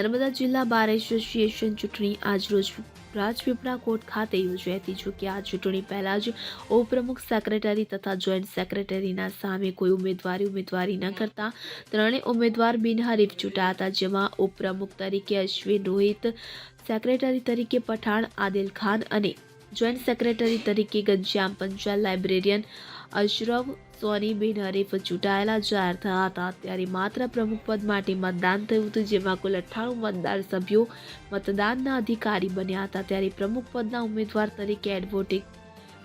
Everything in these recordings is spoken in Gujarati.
નર્મદા જિલ્લા બાર એસોસિએશન ચૂંટણી આજરોજ રાજપીપળા કોર્ટ ખાતે યોજાઈ હતી. જોકે આ ચૂંટણી પહેલા જ ઉપપ્રમુખ સેક્રેટરી તથા જોઈન્ટ સેક્રેટરીના સામે કોઈ ઉમેદવારી ઉમેદવારી ન કરતા ત્રણેય ઉમેદવાર બિનહરીફ ચૂંટાયા હતા, જેમાં ઉપપ્રમુખ તરીકે અશ્વિન રોહિત, સેક્રેટરી તરીકે પઠાણ, આદિલ ખાન અને જોઈન્ટ સેક્રેટરી તરીકે ગંજામ પંચાલ, લાઇબ્રેરિયન અશરફ સોની બિનહરીફ ચૂંટાયેલા જાહેર થયા હતા. ત્યારે માત્ર પ્રમુખ પદ માટે મતદાન થયું હતું, જેમાં કુલ અઠ્ઠાણું મતદાર સભ્યો મતદાનના અધિકારી બન્યા હતા. ત્યારે પ્રમુખ પદના ઉમેદવાર તરીકે એડવોકેટ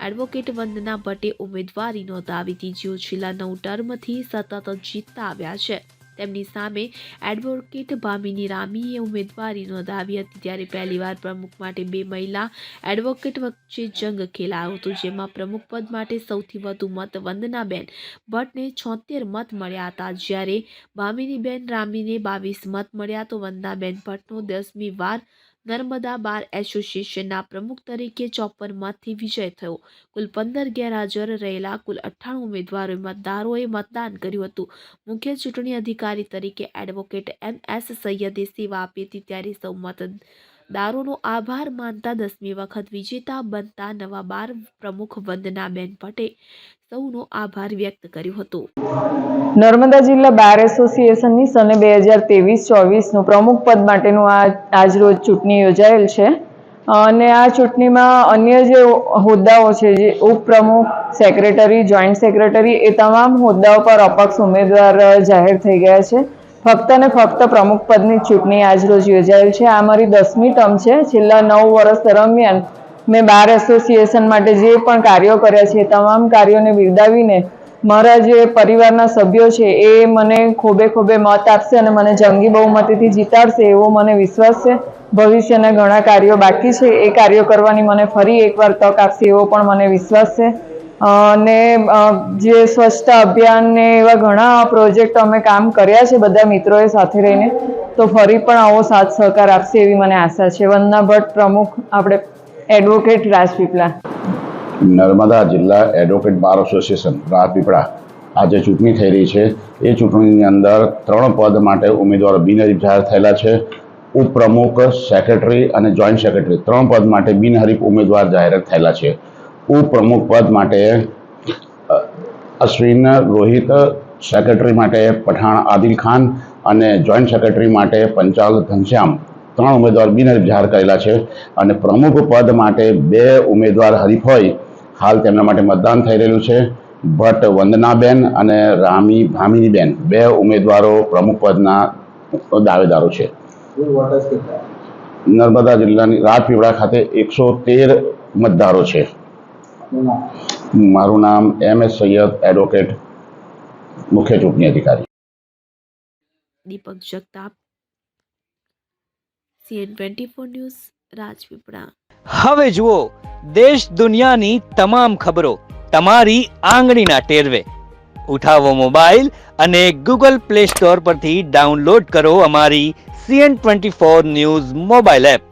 એડવોકેટ વંદના ભટ્ટે ઉમેદવારી નોંધાવી હતી. જેઓ છેલ્લા નવ ટર્મથી સતત જીતતા આવ્યા છે. તેમની સામે એડવોકેટ ભામિની રામીએ ઉમેદવારી નોંધાવી હતી ત્યારે પહેલીવાર પ્રમુખ માટે બે મહિલા એડવોકેટ વચ્ચે જંગ ખેલાયો હતો, જેમાં પ્રમુખ પદ માટે સૌથી વધુ મત વંદનાબેન ભટ્ટને છોતેર મત મળ્યા હતા. જ્યારે ભામિનીબેન રામીને બાવીસ મત મળ્યા તો વંદનાબેન ભટ્ટનો દસમી વાર નર્મદા બાર એસોસિએશનના પ્રમુખ તરીકે ચોપનમાંથી વિજય થયો. કુલ પંદર ગેરહાજર રહેલા કુલ અઠ્ઠાણું ઉમેદવારોએ મતદારોએ મતદાન કર્યું હતું. મુખ્ય ચૂંટણી અધિકારી તરીકે એડવોકેટ એમ એસ સૈયદે સેવા આપી હતી, ત્યારે સૌ મતદારોનો આભાર માનતા દસમી વખત વિજેતા બનતા નવા બાર પ્રમુખ વંદનાબેન પટેલ સૌનો આભાર વ્યક્ત કર્યો હતો. નર્મદા જિલ્લા બાર એસોસિએશનની સને બે હજાર ત્રેવીસ ચોવીસનું પ્રમુખ પદ માટેનું આ આજરોજ ચૂંટણી યોજાયેલ છે. અને આ ચૂંટણીમાં અન્ય જે હોદ્દાઓ છે, જે ઉપપ્રમુખ, સેક્રેટરી, જોઈન્ટ સેક્રેટરી એ તમામ હોદ્દાઓ પર અપક્ષ ઉમેદવાર જાહેર થઈ ગયા છે. ફક્ત ને ફક્ત પ્રમુખ પદની ચૂંટણી આજરોજ યોજાયું છે. આ મારી દસમી ટર્મ છે. છેલ્લા નવ વર્ષ દરમિયાન મેં બાર એસોસિએશન માટે જે પણ કાર્યો કર્યા છે, તમામ કાર્યોને બિરદાવીને મારા જે પરિવારના સભ્યો છે, એ મને ખોબે ખોબે મત આપશે અને મને જંગી બહુમતીથી જીતાડશે એવો મને વિશ્વાસ છે. ભવિષ્યના ઘણા કાર્યો બાકી છે. એ કાર્યો કરવાની મને ફરી એકવાર તક આપશે એવો પણ મને વિશ્વાસ છે. અને જે સ્વચ્છતા અભિયાન ને એવા ઘણા પ્રોજેક્ટ અમે કામ કર્યા છે બધા મિત્રોએ સાથે રહીને, તો ફરી પણ આવો સાથ સહકાર આપશે એવી મને આશા છે. વંદના ભટ્ટ પ્રમુખ, આપણે એડવોકેટ રાજપીપળા. નર્મદા જિલ્લા એડવોકેટ બાર એસોસિએશન, રાજપીપળા. આજે ચૂંટણી થઈ રહી છે. એ ચૂંટણીની અંદર ત્રણ પદ માટે ઉમેદવારો બિનહરીફ જાહેર થયેલા છે. ઉપપ્રમુખ, સેક્રેટરી અને જોઈન્ટ સેક્રેટરી ત્રણ પદ માટે બિનહરીફ ઉમેદવાર જાહેર થયેલા છે. ઉપપ્રમુખ પદ માટે અશ્વિન રોહિત સેક્રેટરી માટે પઠાણ આદિલ ખાન અને જોઈન્ટ સેક્રેટરી માટે પંચાલ ઘનશ્યામ. ત્રણ ઉમેદવાર બિનહરીફ જાહેર કરેલા છે અને પ્રમુખ પદ માટે બે ઉમેદવાર હરીફ હોય. હાલ તેમના માટે મતદાન થઈ રહેલું છે. ભટ્ટ વંદનાબેન અને રામી ભામિનીબેન બે ઉમેદવારો પ્રમુખ પદના દાવેદારો છે. નર્મદા જિલ્લાની રાજપીપળા ખાતે એકસો તેર મતદારો છે. મારું નામ એમ એસ સૈયદ એડવોકેટ મુખ્ય ચૂંટણી અધિકારી. Deepak Jagtap CN twenty four news Rajpipla. હવે જુઓ દેશ દુનિયાની તમામ ખબરો તમારી આંગળીના ટેરવે. ઉઠાવો મોબાઈલ અને ગૂગલ પ્લે સ્ટોર પરથી ડાઉનલોડ કરો અમારી CN twenty four news mobile app.